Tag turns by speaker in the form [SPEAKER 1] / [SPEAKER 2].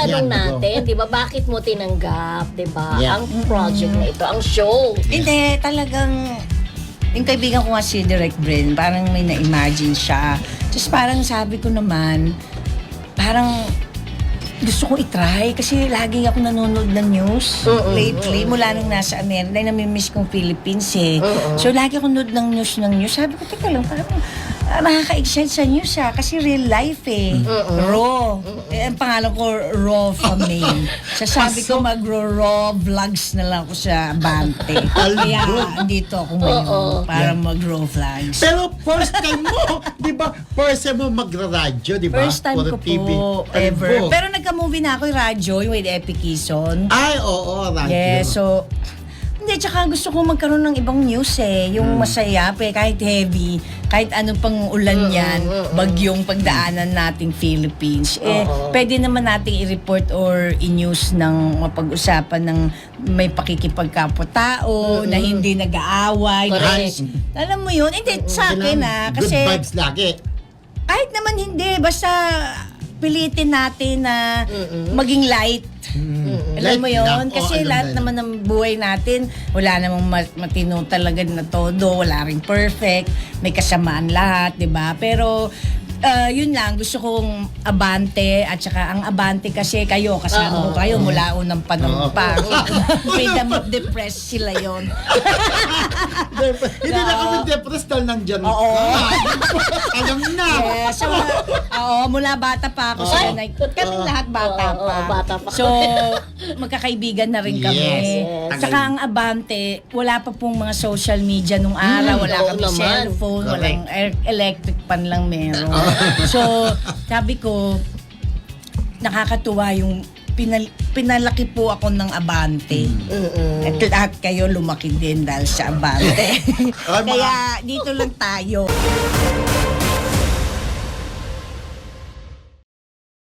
[SPEAKER 1] tanong
[SPEAKER 2] Yan,
[SPEAKER 1] natin, di ba, bakit mo tinanggap, di ba,
[SPEAKER 2] Yeah.
[SPEAKER 1] ang project na ito, ang show?
[SPEAKER 3] Hindi, talagang yung kaibigan ko nga si Direct Brin, parang may na-imagine siya. Tapos parang sabi ko naman, parang gusto kong itry kasi lagi ako nanonood ng news
[SPEAKER 1] Mm-mm,
[SPEAKER 3] lately mula nung nasa Amerika dahil namimiss kong Philippines eh.
[SPEAKER 1] Mm-mm.
[SPEAKER 3] So lagi ako nanonood ng news ng news. Sabi ko, teka lang, parang ah, nakaka-excite sa news ah kasi real life eh. Raw. Ang pangalan ko, Raw Famain. So sabi ko, mag-raw vlogs na lang ako sa Abante. Kaya dito ako ngayon
[SPEAKER 1] Oo.
[SPEAKER 3] para mag-raw vlogs.
[SPEAKER 2] Pero first time mo, di ba? First time mo magra-radyo, di ba?
[SPEAKER 3] First time ko po ever. Pero nagka-movie na ako yung radyo, yung with Epic Kison.
[SPEAKER 2] Ay, oo, radyo.
[SPEAKER 3] Yeah, so hindi, tsaka gusto ko magkaroon ng ibang news eh. Yung
[SPEAKER 2] Hmm.
[SPEAKER 3] masaya, pe, kahit heavy, kahit anong pang ulan yan, bagyong pagdaanan nating Philippines. Eh, pwede naman nating i-report or i-news ng mapag-usapan ng may pakikipagkapwa-tao, na hindi nag-aaway.
[SPEAKER 1] Correct.
[SPEAKER 3] Alam mo yun? Hindi, sa akin ah. Kasi,
[SPEAKER 2] Good vibes lagi.
[SPEAKER 3] kahit naman hindi, basta pilitin natin na maging light. Alam mo yon. Kasi
[SPEAKER 2] alam
[SPEAKER 3] lahat
[SPEAKER 2] na.
[SPEAKER 3] naman ng buhay natin, wala namang ma- matino talaga na todo, wala ring perfect, may kasamaan lahat, 'di ba? Pero ah, yun lang, gusto kong abante at saka ang abante kasi kayo, kasama ko kayo mula unang panahon
[SPEAKER 2] Oo.
[SPEAKER 3] pa. Freedom of the press sila yon.
[SPEAKER 2] Hindi na kami depressed dahil nandyan
[SPEAKER 3] Oo. oo, mula bata pa ako sa
[SPEAKER 1] Ay,
[SPEAKER 3] nanay. Kami lahat bata
[SPEAKER 1] Oo,
[SPEAKER 3] pa.
[SPEAKER 1] oo, bata pa
[SPEAKER 3] So, magkakaibigan na rin kami.
[SPEAKER 2] Yes,
[SPEAKER 1] yes.
[SPEAKER 3] Tsaka ang Abante, wala pa pong mga social media nung araw.
[SPEAKER 1] Mm,
[SPEAKER 3] wala
[SPEAKER 1] oo
[SPEAKER 3] kami
[SPEAKER 1] naman.
[SPEAKER 3] cellphone,
[SPEAKER 2] Correct.
[SPEAKER 3] walang electric pan lang meron. so, sabi ko, nakakatuwa yung pinal- pinalaki po ako ng Abante. At lahat kayo lumaki din dahil sa Abante.
[SPEAKER 2] Ay, mga-
[SPEAKER 3] Kaya dito lang tayo.